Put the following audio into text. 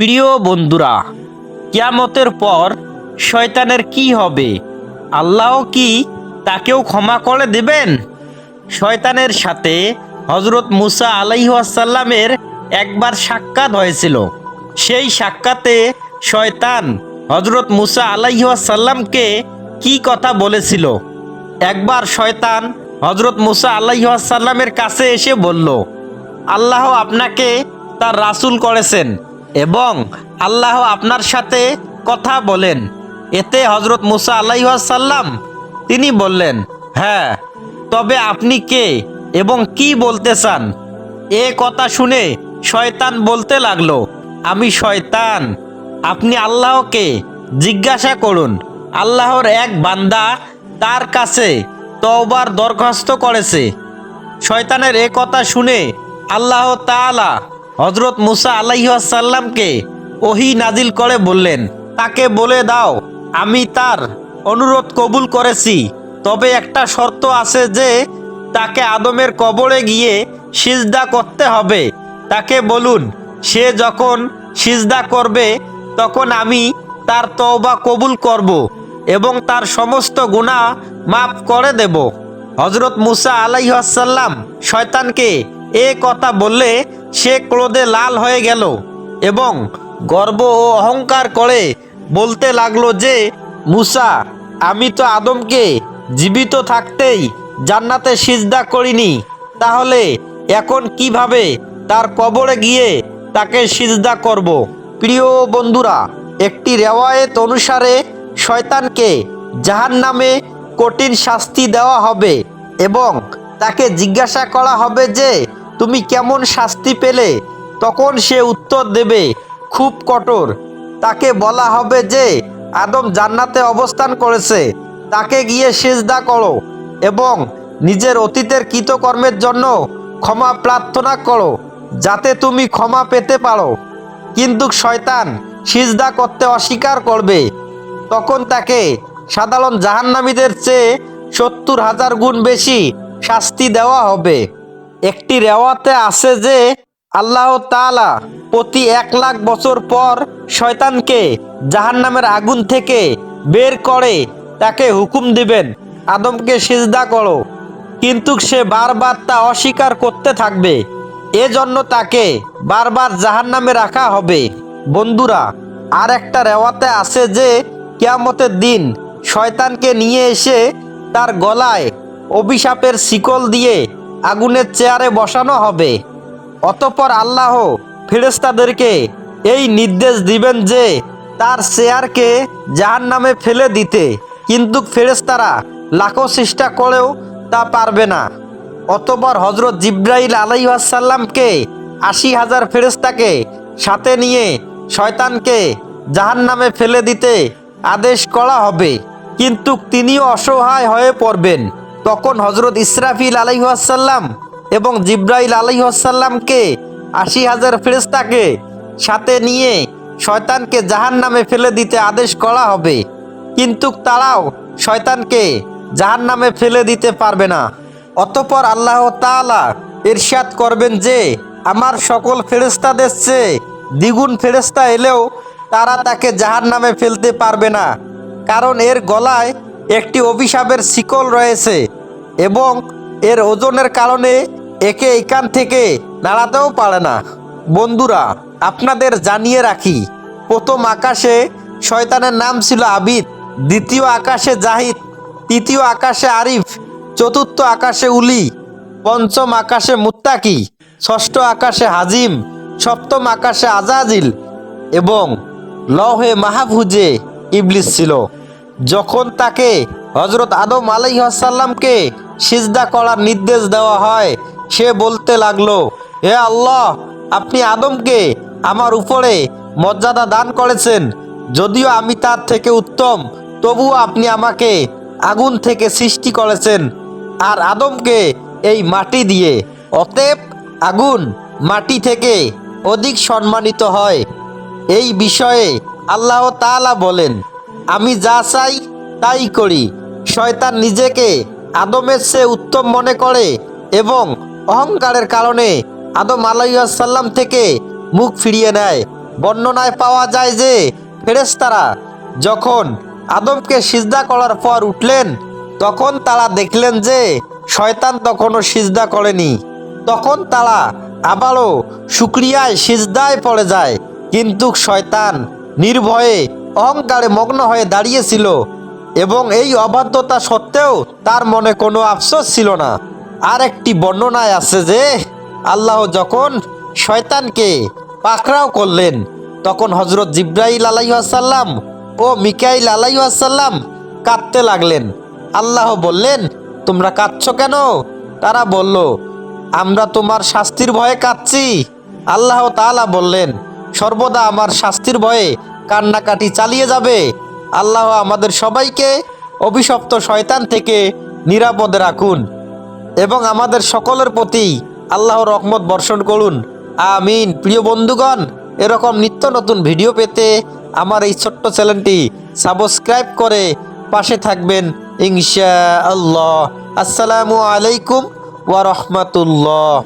প্রিয় বন্ধুরা, কিয়ামতের পর শয়তানের কি হবে? আল্লাহ কি তাকেও ক্ষমা করে দেবেন? শয়তানের সাথে হজরত মুসা আলাইহাসাল্লামের একবার সাক্ষাৎ হয়েছিল। সেই সাক্ষাতে শয়তান হজরত মুসা আলাইহাসাল্লামকে কি কথা বলেছিল? একবার শয়তান হজরত মুসা আলাইহাসাল্লামের কাছে এসে বলল, আল্লাহ আপনাকে তার রাসূল করেছেন। এবং আল্লাহ আপনার সাথে কথা বলেন। এতে হজরত মুসা আলাইহাসাল্লাম তিনি বললেন হ্যাঁ তবে আপনি কে এবং কি বলতে চান? এ কথা শুনে শয়তান বলতে লাগল, আমি শয়তান। আপনি আল্লাহকে জিজ্ঞাসা করুন। আল্লাহর এক বান্দা তার কাছে তওবার দরখাস্ত করেছে। শয়তানের এ কথা শুনে আল্লাহ তাআলা হজরত মুসা আলাইসাল্লামকে ওহি নাজিল করে বললেন, তাকে বলে দাও, আমি তার অনুরোধ কবুল করেছি। তবে একটা শর্ত আছে যে, তাকে আদমের কবরে গিয়ে সিজদা করতে হবে। তাকে বলুন, সে যখন সিজদা করবে, তখন আমি তার তওবা কবুল করব এবং তার সমস্ত গুনাহ মাফ করে দেব। হজরত মুসা আলাইহাসাল্লাম শয়তানকে এ কথা বললে সে ক্রোধে লাল হয়ে গেল এবং গর্ব ও অহংকার করে বলতে লাগল যে, মুসা, আমি তো আদমকে জীবিত থাকতেই জান্নাতে সিজদা করিনি। তাহলে এখন কীভাবে তার কবরে গিয়ে তাকে সিজদা করব? প্রিয় বন্ধুরা, একটি রেওয়ায়েত অনুসারে শয়তানকে জাহান নামে কঠিন শাস্তি দেওয়া হবে এবং তাকে জিজ্ঞাসা করা হবে যে তুমি কেমন শাস্তি পেলে? তখন সে উত্তর দেবে, খুব কঠোর। তাকে বলা হবে যে, আদম জান্নাতে অবস্থান করেছে। তাকে গিয়ে সেজদা করো এবং নিজের অতীতের কৃতকর্মের জন্য ক্ষমা প্রার্থনা করো, যাতে তুমি ক্ষমা পেতে পারো। কিন্তু শয়তান সিজদা করতে অস্বীকার করবে। তখন তাকে সাধারণ জাহান্নামীদের চেয়ে সত্তর হাজার গুণ বেশি শাস্তি দেওয়া হবে। একটি রেওয়াতে আছে যে আল্লাহ তাআলা প্রতি এক লাখ বছর পর শয়তানকে জাহান্নামের আগুন থেকে বের করে তাকে হুকুম দিবেন, আদমকে সিজদা করো। কিন্তু সে বারবার তা অস্বীকার করতে থাকবে। এজন্য তাকে বারবার জাহান্নামে রাখা হবে। বন্ধুরা আর একটা রেওয়াতে আছে যে কেয়ামতের দিন শয়তানকে নিয়ে এসে তার গলায় অভিশাপের শিকল দিয়ে আগুনের চেয়ারে বসানো হবে। অতপর আল্লাহ ফেরেস্তাদেরকে এই নির্দেশ দিবেন যে, তার চেয়ারকে জাহান নামে ফেলে দিতে। কিন্তু ফেরেস্তারা লাখো চেষ্টা করেও তা পারবে না। অতপর হজরত জিব্রাইল আলাইসাল্লামকে আশি হাজার ফেরেস্তাকে সাথে নিয়ে শয়তানকে জাহান নামে ফেলে দিতে আদেশ করা হবে। কিন্তু তিনিও অসহায় হয়ে পড়বেন। তখন হজরত ইসরাফিল আলাইহাসাল্লাম এবং জিব্রাইল আলাইহাসাল্লামকে আশি হাজার ফেরেস্তাকে সাথে নিয়ে শয়তানকে জাহান নামে ফেলে দিতে আদেশ করা হবে। কিন্তু তারাও শয়তানকে জাহান নামে ফেলে দিতে পারবে না। অতপর আল্লাহ তাআলা ইরশাদ করবেন যে, আমার সকল ফেরেস্তাদের চেয়ে দ্বিগুণ ফেরেস্তা এলেও তারা তাকে জাহান নামে ফেলতে পারবে না। কারণ এর গলায় একটি অভিশাপের শিকল রয়েছে এবং এর ওজনের কারণে একে এখান থেকে নাড়াতেও পারে না। বন্ধুরা, আপনাদের জানিয়ে রাখি, প্রথম আকাশে শয়তানের নাম ছিল আবিদ, দ্বিতীয় আকাশে জাহিদ, তৃতীয় আকাশে আরিফ, চতুর্থ আকাশে উলি, পঞ্চম আকাশে মুত্তাকি, ষষ্ঠ আকাশে হাজিম, সপ্তম আকাশে আজাজিল এবং লহে মাহফুজে ইবলিস ছিল। যখন তাকে হজরত আদম আলাইসাল্লামকে সিজদা করার নির্দেশ দেওয়া হয়, সে বলতে লাগল, হে আল্লাহ, আপনি আদমকে আমার উপরে মর্যাদা দান করেছেন। যদিও আমি তার থেকে উত্তম, তবুও আপনি আমাকে আগুন থেকে সৃষ্টি করেছেন আর আদমকে এই মাটি দিয়ে। অতএব আগুন মাটি থেকে অধিক সম্মানিত হয়। এই বিষয়ে আল্লাহ তাআলা বলেন আমি যা চাই তাই করি। শয়তান নিজেকে আদমের চেয়ে উত্তম মনে করে এবং অহংকারের কারণে আদম আলাইসাল্লাম থেকে মুখ ফিরিয়ে নেয়। বর্ণনায় পাওয়া যায় যে, ফেরেশতারা যখন আদমকে সিজদা করার পর উঠলেন, তখন তারা দেখলেন যে, শয়তান তখনও সিজদা করেনি। তখন তারা আবারও শুক্রিয়ায় সিজদায় পড়ে যায়। কিন্তু শয়তান নির্ভয়ে অহংকারে মগ্ন হয়ে দাঁড়িয়েছিল এবং এই অবাধ্যতা সত্ত্বেও তার মনে কোনো আফসোস ছিল না। আর একটি বর্ণনায় আছে যে, আল্লাহ যখন শয়তানকে পাকড়াও করলেন, তখন হজরত জিব্রাইল আলাইসাল্লাম ও মিকাইল আলাইসাল্লাম কাঁদতে লাগলেন। আল্লাহ বললেন, তোমরা কাঁদছ কেন? তারা বলল, আমরা তোমার শাস্তির ভয়ে কাঁদছি। আল্লাহ তালা বললেন, সর্বদা আমার শাস্তির ভয়ে কান্নাকাটি চালিয়ে যাবে। আল্লাহ আমাদের সবাইকে অভিশপ্ত শয়তান থেকে নিরাপদে রাখুন এবং আমাদের সকলের প্রতি আল্লাহর রহমত বর্ষণ করুন। আমিন। প্রিয় বন্ধুগণ, এরকম নিত্য নতুন ভিডিও পেতে আমার এই ছোট্ট চ্যানেলটি সাবস্ক্রাইব করে পাশে থাকবেন ইনশা আল্লাহ আসসালামু আলাইকুম ওয়া রাহমাতুল্লাহ।